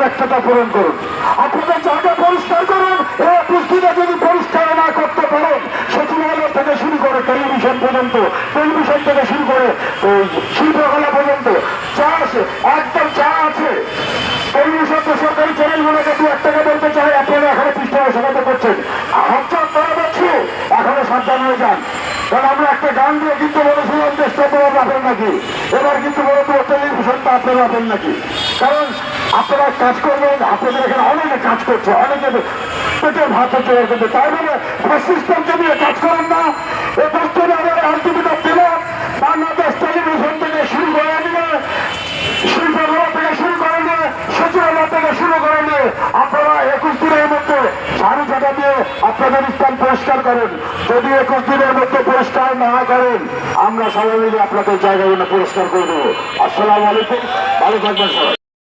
ব্যর্থতা পূরণ করুন। আপনাদের জায়গা পরিষ্কার করুন একুশ দিনে যদি পরিষ্কার না করতে পারেন সচিবালয় থেকে শুরু করে টেলিভিশন পর্যন্ত, টেলিভিশন থেকে শুরু করে শিল্পকলা পর্যন্ত, যা আছে, একদম যা আছে। টেলিভিশন বেসরকারি চ্যানেলগুলোকে দু এক টাকা বলতে চাই আপনারা এখনও পৃষ্ঠে সমাতে করছেন হচ্ছে করা যাচ্ছে, এখনও সাবধান হয়ে যান। কারণ আমরা একটা গান দিয়ে কিন্তু বলেছিলাম দেশটা বড় রাখেন নাকি? এবার কিন্তু বড় টেলিভিশনটা আপনারা রাখেন নাকি? কারণ আপনারা কাজ করবেন, আপনাদের এখানে অনেকে কাজ করছে, অনেকে পেটের ভাত হচ্ছে তাই বলে সিস্টেমকে নিয়ে কাজ করেন না। এই বস্তুটা আবার আলটিমেট দিলাম বাংলাদেশ টেলিভিশন থেকে শুরু করে নিয়ে শিল্পকলা থেকে শুরু করে নিয়ে সচিবালয় থেকে শুরু করে নিয়ে আপনারা একুশ দিনের মধ্যে ঝাড়ু ঝাঁটা দিয়ে আপনাদের স্থান পরিষ্কার করেন। যদি একুশ দিনের মধ্যে পরিষ্কার না করেন, আমরা সবাই মিলে আপনাদের জায়গাগুলো পরিষ্কার করে দেবো। আসসালামু আলাইকুম, ভালো থাকবেন সবাই।